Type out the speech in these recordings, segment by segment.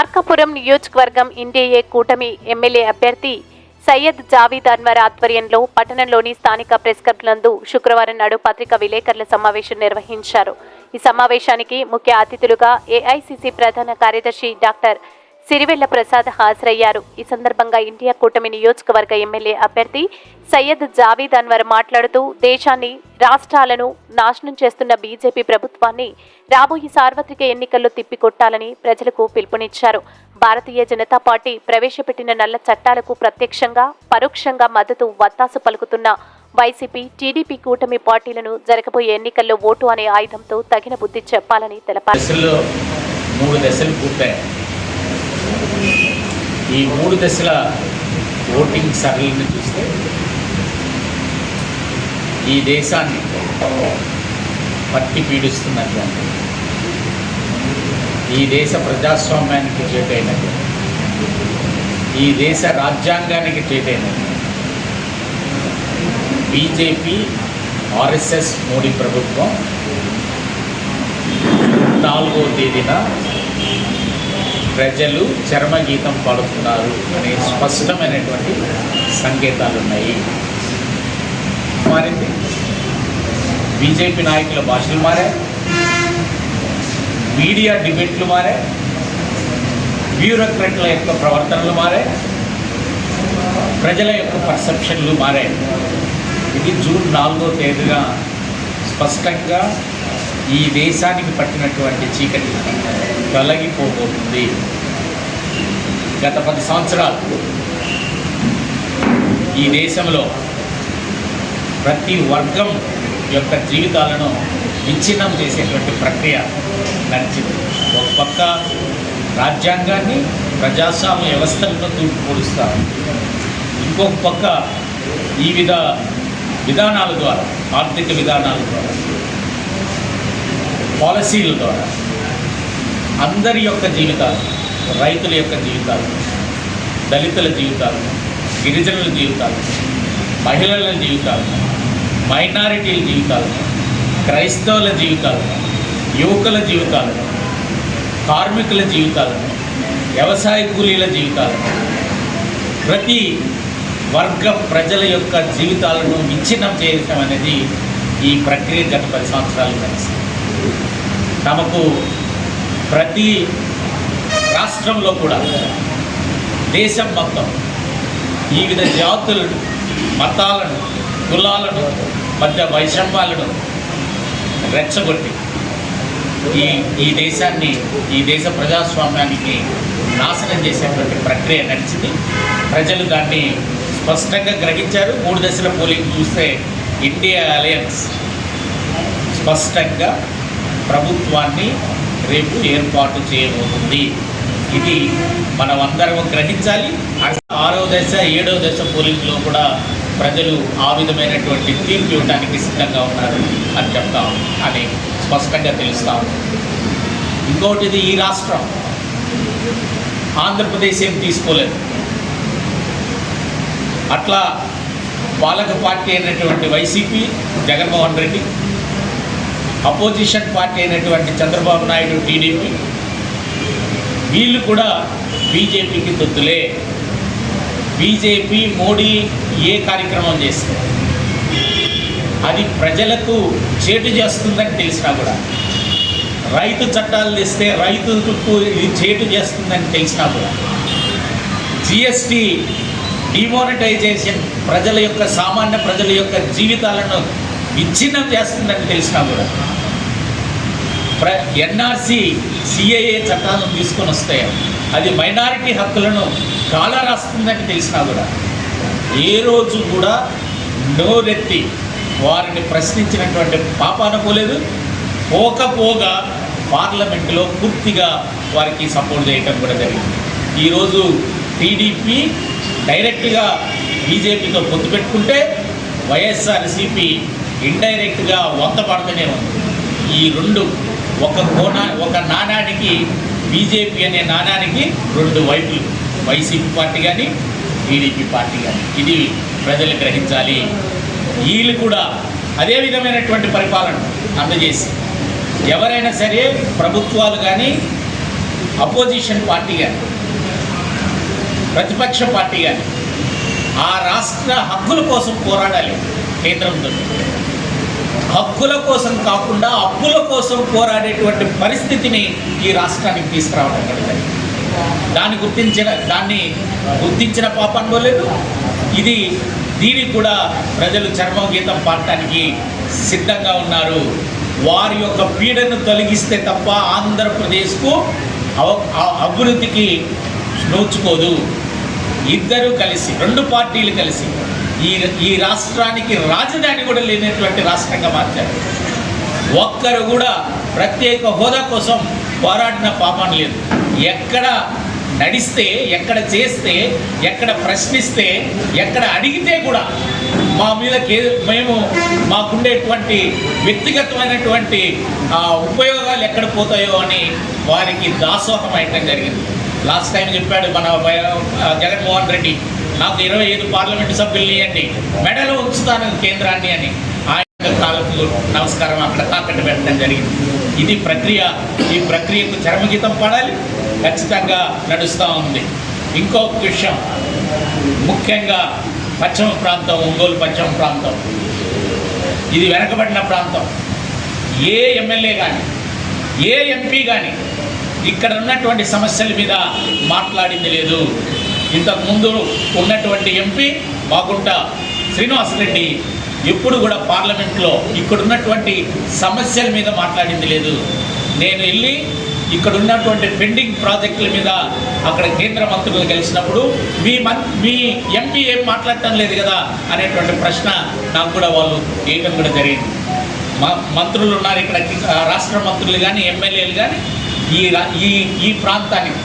మార్కాపురం నియోజకవర్గం ఎన్డీఏ కూటమి ఎమ్మెల్యే అభ్యర్థి సయ్యద్ జావీద్ అన్వర్ ఆధ్వర్యంలో పట్టణంలోని స్థానిక ప్రెస్ క్లబ్ నందు శుక్రవారం నాడు పత్రికా విలేకరుల సమావేశం నిర్వహించారు. ఈ సమావేశానికి ముఖ్య అతిథులుగా ఏఐసిసి ప్రధాన కార్యదర్శి డాక్టర్ సిరివెల్ల ప్రసాద్ హాజరయ్యారు. ఈ సందర్భంగా ఇండియా కూటమి నియోజకవర్గ ఎమ్మెల్యే అభ్యర్థి సయ్యద్ జావీద్ అన్వర్ మాట్లాడుతూ దేశాన్ని రాష్ట్రాలను నాశనం చేస్తున్న బీజేపీ ప్రభుత్వాన్ని రాబోయే సార్వత్రిక ఎన్నికల్లో తిప్పికొట్టాలని ప్రజలకు పిలుపునిచ్చారు. భారతీయ జనతా పార్టీ ప్రవేశపెట్టిన నల్ల చట్టాలకు ప్రత్యక్షంగా పరోక్షంగా మద్దతు వత్తాసు పలుకుతున్న వైసీపీ టీడీపీ కూటమి పార్టీలను జరగబోయే ఎన్నికల్లో ఓటు అనే ఆయుధంతో తగిన బుద్ధి చెప్పాలని తెలిపారు దశల్లో మూడు దశలు పూర్తయ్యాయి ఈ మూడు దశల ఓటింగ్ సరళిని చూస్తే ఈ దేశాన్ని పట్టి పీడిస్తున్నటువంటి ఈ దేశ ప్రజాస్వామ్యానికి చేటైనది ఈ దేశ రాజ్యాంగానికి చేటైనది బీజేపీ ఆర్ఎస్ఎస్ మోడీ ప్రభుత్వం నాలుగో తేదీన ప్రజలు చర్మగీతం పాడుతున్నారు అనే స్పష్టమైనటువంటి సంకేతాలు ఉన్నాయి మారింది. బీజేపీ నాయకుల భాషలు మారాయి. మీడియా డిబేట్లు మారాయి. బ్యూరోక్రట్ల యొక్క ప్రవర్తనలు మారాయి. ప్రజల యొక్క పర్సెప్షన్లు మారాయి. ఇది జూన్ నాలుగో తేదీగా స్పష్టంగా ఈ దేశానికి పట్టినటువంటి చీకటి తొలగిపోబోతుంది. గత పది సంవత్సరాలు ఈ దేశంలో ప్రతి వర్గం యొక్క జీవితాలను విచ్ఛిన్నం చేసేటువంటి ప్రక్రియ నడిచింది. ఒక పక్క రాజ్యాంగాన్ని ప్రజాస్వామ్య వ్యవస్థ పోలుస్తారు. ఇంకొక పక్క ఈ విధ విధానాల ద్వారా ఆర్థిక విధానాల ద్వారా పాలసీల ద్వారా అందరి యొక్క జీవితాలు రైతుల యొక్క జీవితాలు దళితుల జీవితాలు గిరిజనుల జీవితాలు మహిళల జీవితాలు మైనారిటీల జీవితాలు క్రైస్తవుల జీవితాలు యువకుల జీవితాలు కార్మికుల జీవితాలు వ్యవసాయ కూలీల జీవితాలు ప్రతి వర్గ ప్రజల యొక్క జీవితాలను విచ్ఛిన్నం చేయటం అనేది ఈ ప్రక్రియ గత పది సంవత్సరాలు కలిసి తమకు ప్రతి రాష్ట్రంలో కూడా దేశం మొత్తం ఈ విధ జాతులను మతాలను కులాలను మధ్య వైషమ్యాలను రెచ్చగొట్టి ఈ ఈ దేశాన్ని ఈ దేశ ప్రజాస్వామ్యానికి నాశనం చేసేటువంటి ప్రక్రియ నడిచింది. ప్రజలు దాన్ని స్పష్టంగా గ్రహించారు. మూడు దశల పోలింగ్ చూస్తే ఇండియా అలయన్స్ స్పష్టంగా ప్రభుత్వాన్ని రేపు ఏర్పాటు చేయబోతుంది. ఇది మనం అందరం గ్రహించాలి ఆరో దశ ఏడో దశ పోలింగ్లో కూడా ప్రజలు ఆ విధమైనటువంటి తీర్పు ఇవ్వడానికి సిద్ధంగా ఉన్నారు అని చెప్తాం. అని స్పష్టంగా తెలుస్తాం ఇంకోటిది ఈ రాష్ట్రం. ఆంధ్రప్రదేశ్ ఏం తీసుకోలేదు. అట్లా పాలక పార్టీ అయినటువంటి YCP Jaganmohan Reddy opposition party అయినటువంటి చంద్రబాబు నాయుడు టీడీపీ. వీళ్ళు కూడా బీజేపీకి తొత్తులే. బీజేపీ మోడీ ఏ కార్యక్రమం చేస్తే అది ప్రజలకు చేటు చేస్తుందని తెలిసినా కూడా రైతు చట్టాలు తెస్తే రైతులకు ఇది చేటు చేస్తుందని తెలిసినా కూడా జిఎస్టీ డిమోనిటైజేషన్ ప్రజల యొక్క సామాన్య ప్రజల యొక్క జీవితాలను విచ్ఛిన్నం చేస్తుందని తెలిసినా కూడా. ప్ర ఎన్ఆర్సి సిఏఏ చట్టాలను తీసుకొని వస్తాయి అది మైనారిటీ హక్కులను కాలా రాస్తుందని తెలిసినా కూడా. ఏ రోజు కూడా నోరెత్తి వారిని ప్రశ్నించినటువంటి పాపాన పోలేదు పోకపోగా పార్లమెంటులో పూర్తిగా వారికి సపోర్ట్ చేయటం కూడా జరిగింది. ఈరోజు టీడీపీ డైరెక్ట్గా బీజేపీతో పొత్తు పెట్టుకుంటే వైఎస్ఆర్సీపీ ఇండైరెక్ట్గా వంత పడుతూనే ఉంది. ఈ రెండు ఒక కోణ ఒక నాణానికి బీజేపీ అనే నాణానికి రెండు వైపులు. వైసీపీ పార్టీ కానీ టీడీపీ పార్టీ కానీ ఇది ప్రజలు గ్రహించాలి. వీళ్ళు కూడా అదే విధమైనటువంటి పరిపాలన అందజేసి ఎవరైనా సరే ప్రభుత్వాలు కానీ అపోజిషన్ పార్టీ కానీ ప్రతిపక్ష పార్టీ కానీ ఆ రాష్ట్ర హక్కుల కోసం పోరాడాలి కేంద్రంతో హక్కుల కోసం కాకుండా అప్పుల కోసం పోరాడేటువంటి పరిస్థితిని ఈ రాష్ట్రానికి తీసుకురావడం జరిగింది. దాన్ని గుర్తించిన దాన్ని గుర్తించిన పాపం లేదు. ఇది దీనికి కూడా ప్రజలు చర్మగీతం పాడటానికి సిద్ధంగా ఉన్నారు. వారి యొక్క పీడను తొలగిస్తే తప్ప ఆంధ్రప్రదేశ్కు అవ- అభివృద్ధికి నోచుకోదు. ఇద్దరు కలిసి రెండు పార్టీలు కలిసి ఈ ఈ రాష్ట్రానికి రాజధాని కూడా లేనటువంటి రాష్ట్రంగా మార్చారు. ఒక్కరు కూడా ప్రత్యేక హోదా కోసం పోరాడిన పాపం లేదు. ఎక్కడ నడిస్తే ఎక్కడ చేస్తే ఎక్కడ ప్రశ్నిస్తే ఎక్కడ అడిగితే కూడా మా మీద కే మేము మాకుండేటువంటి వ్యక్తిగతమైనటువంటి ఉపయోగాలు ఎక్కడ పోతాయో అని వారికి దాసోహం అయ్యడం జరిగింది. లాస్ట్ టైం చెప్పాడు మన జగన్మోహన్ రెడ్డి నాకు ఇరవై ఐదు పార్లమెంటు సభ్యుల్ని అండి. మెడలో ఉంచుతాను కేంద్రాన్ని అని. ఆయన కాలకు నమస్కారం అక్కడ తాకట్టు పెట్టడం జరిగింది. ఇది ప్రక్రియ ఈ ప్రక్రియకు చరమగీతం పడాలి. ఖచ్చితంగా నడుస్తూ ఉంది. ఇంకొక విషయం ముఖ్యంగా పశ్చిమ ప్రాంతం ఒంగోలు పశ్చిమ ప్రాంతం. ఇది వెనకబడిన ప్రాంతం. ఏ ఎమ్మెల్యే కానీ ఏ ఎంపీ కానీ ఇక్కడ ఉన్నటువంటి సమస్యల మీద మాట్లాడింది లేదు. ఇంతకు ముందు ఉన్నటువంటి ఎంపీ మాగుంట శ్రీనివాసరెడ్డి ఎప్పుడు కూడా పార్లమెంట్లో ఇక్కడ ఉన్నటువంటి సమస్యల మీద మాట్లాడింది లేదు. నేను వెళ్ళి ఇక్కడ ఉన్నటువంటి పెండింగ్ ప్రాజెక్టుల మీద అక్కడ కేంద్ర మంత్రులు కలిసినప్పుడు మీ మన్ మీ ఎంపీ ఏం మాట్లాడటం లేదు కదా అనేటువంటి ప్రశ్న నాకు కూడా వాళ్ళు వేయటం కూడా జరిగింది. మా మంత్రులు ఉన్నారు ఇక్కడ రాష్ట్ర మంత్రులు కానీ ఎమ్మెల్యేలు కానీ ఈ ఈ ఈ ప్రాంతానికి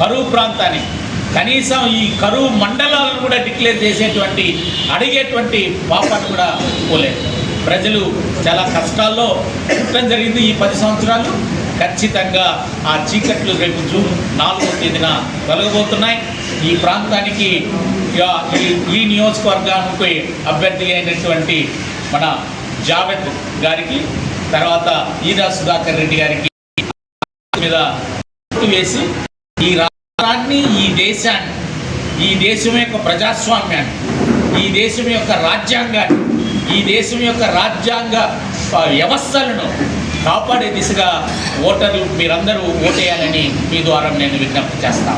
కరువు ప్రాంతానికి కనీసం ఈ కరువు మండలాలను కూడా డిక్లేర్ చేసేటువంటి అడిగేటువంటి పాపాన్ని కూడా పోలేదు. ప్రజలు చాలా కష్టాల్లో పుట్టడం జరిగింది ఈ పది సంవత్సరాలు. ఖచ్చితంగా ఆ చీకట్లు రేపు జూన్ నాలుగో తేదీన వెలగబోతున్నాయి. ఈ ప్రాంతానికి ఇక ఈ ఈ నియోజకవర్గానికి అభ్యర్థి అయినటువంటి మన జావేద్ గారికి తర్వాత ఈరా సుధాకర్ రెడ్డి గారికి మీద వేసి ఈ రాష్ట్రాన్ని ఈ దేశాన్ని ఈ దేశం యొక్క ప్రజాస్వామ్యాన్ని ఈ దేశం యొక్క రాజ్యాంగాన్ని ఈ దేశం యొక్క రాజ్యాంగ వ్యవస్థలను కాపాడే దిశగా ఓటర్లు మీరందరూ ఓటేయాలని మీ ద్వారా నేను విజ్ఞప్తి చేస్తా